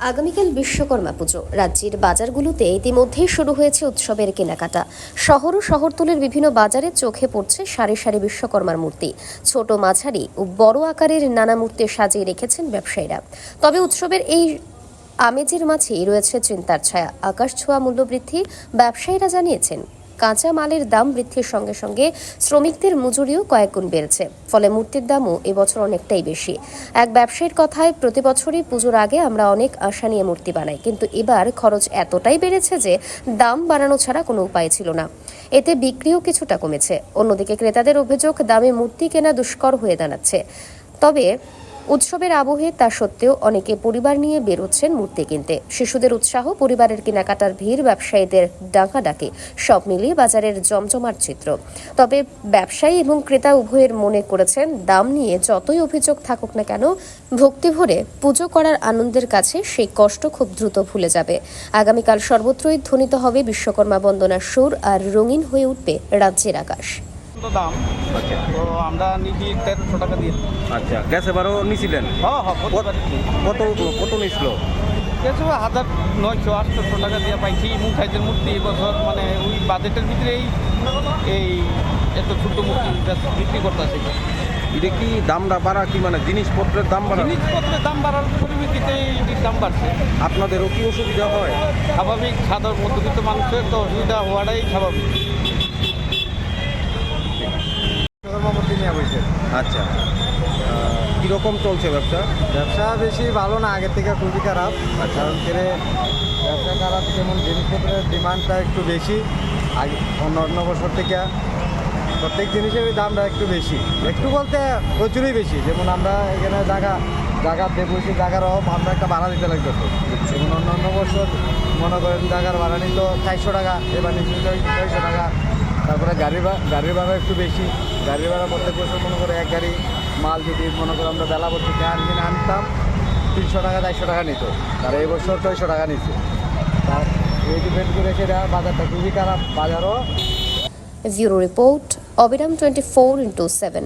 আগামীকাল বিশ্বকর্মা পুজো। রাজ্যের বাজারগুলোতে ইতিমধ্যেই শুরু হয়েছে উৎসবের কেনাকাটা। শহর ও শহরতলির বিভিন্ন বাজারে চোখে পড়ছে সারি সারি বিশ্বকর্মার মূর্তি। ছোট মাঝারি ও বড় আকারের নানা মূর্তি সাজিয়ে রেখেছেন ব্যবসায়ীরা। তবে উৎসবের এই আমেজের মাঝেই রয়েছে চিন্তার ছায়া। আকাশ ছোঁয়া মূল্যবৃদ্ধি ব্যবসায়ীরা জানিয়েছেন। কাঁচা মালের দাম বৃদ্ধির সঙ্গে সঙ্গে শ্রমিকদের মজুরিও কয়েক গুণ বেড়েছে। ফলে মূর্তির দামও এবছর অনেকটাই বেশি। এক ব্যবসায়ীর কথায়, প্রতি বছরই পুজোর আগে আমরা অনেক আশা নিয়ে মূর্তি বানাই। কিন্তু এবার খরচ এতটাই বেড়েছে যে দাম বাড়ানো ছাড়া কোনো উপায় ছিল না। এতে বিক্রিও কিছুটা কমেছে। অন্যদিকে ক্রেতাদের অভিযোগ, দামে মূর্তি কেনা দুষ্কর হয়ে দাঁড়াচ্ছে। তবে উৎসবের আবহে তা সত্ত্বেও অনেকে পরিবার নিয়ে বেরোচ্ছেন মূর্তি কিনতে। শিশুদের উৎসাহ, পরিবারের কেনাকাটার ভিড়, ব্যবসায়ীদের ডাকাডাকি, সব মিলিয়ে বাজারের জমজমার চিত্র। তবে ব্যবসায়ী এবং ক্রেতা উভয়ের মনে করেছেন, দাম নিয়ে যতই অভিযোগ থাকুক না কেন, ভক্তি ভরে পুজো করার আনন্দের কাছে সেই কষ্ট খুব দ্রুত ভুলে যাবে। আগামীকাল সর্বত্রই ধ্বনিত হবে বিশ্বকর্মা বন্দনার সুর আর রঙিন হয়ে উঠবে রাজ্যের আকাশ। তো দাম। আচ্ছা। তো আমরা নিচ্ছি তেরোশো টাকা দিয়ে। আচ্ছা গ্যাস এবারও নিছিলেন? হ্যাঁ হ্যাঁ কত কত নিছিল? কিছু হাজার নয়শো আটশোশো টাকা দিয়ে পাইছি। মুখাইদের মূর্তি এবছর মানে ওই বাজেটের ভিতরেই এই এত ছোট মূর্তি বিক্রি করতেছে। এটা কি দামটা বাড়া কি মানে জিনিসপত্রের দাম বাড়া? জিনিসপত্রের দাম বাড়ার পরিপ্রেক্ষিতে এই দাম বাড়ছে। আপনাদেরও কি অসুবিধা হয়? স্বাভাবিক সাধারণ মধ্যবিত্ত মানুষের তো অসুবিধা হওয়াটাই স্বাভাবিক। নিয়ে বসে। আচ্ছা। কীরকম চলছে ব্যবসা? ব্যবসা বেশি ভালো না আগের থেকে খুবই খারাপ। কারণ করে ব্যবসা খারাপ যেমন জিনিসপত্রের ডিমান্ডটা একটু বেশি আগে অন্য অন্য বছর থেকে। প্রত্যেক জিনিসের দামটা একটু বেশি। একটু বলতে প্রচুরই বেশি। যেমন আমরা এখানে জায়গা জায়গা দেবসি জায়গার অভাব আমরা একটা ভাড়া দিতে লাগতেছে যেমন অন্য অন্য বছর মনে করেন জায়গার ভাড়া নিত চারশো টাকা এবার নিচ্ছে ছয়শো টাকা। তারপরে গাড়ি গাড়ির ভাড়া একটু বেশি। গাড়ির ভাড়া প্রত্যেক বছর মনে করে এক গাড়ি মাল যদি মনে করো আমরা বেলা বছর চার দিন আনতাম, তিনশো টাকা, চারশো টাকা নিত। আর এই বছর ছয়শো টাকা নিচ্ছে তার এই ডিপেন্ড করে সেটা বাজারটা খুবই খারাপ। বাজারও জিরো রিপোর্ট অবিরাম টোয়েন্টি ফোর ইন্টু সেভেন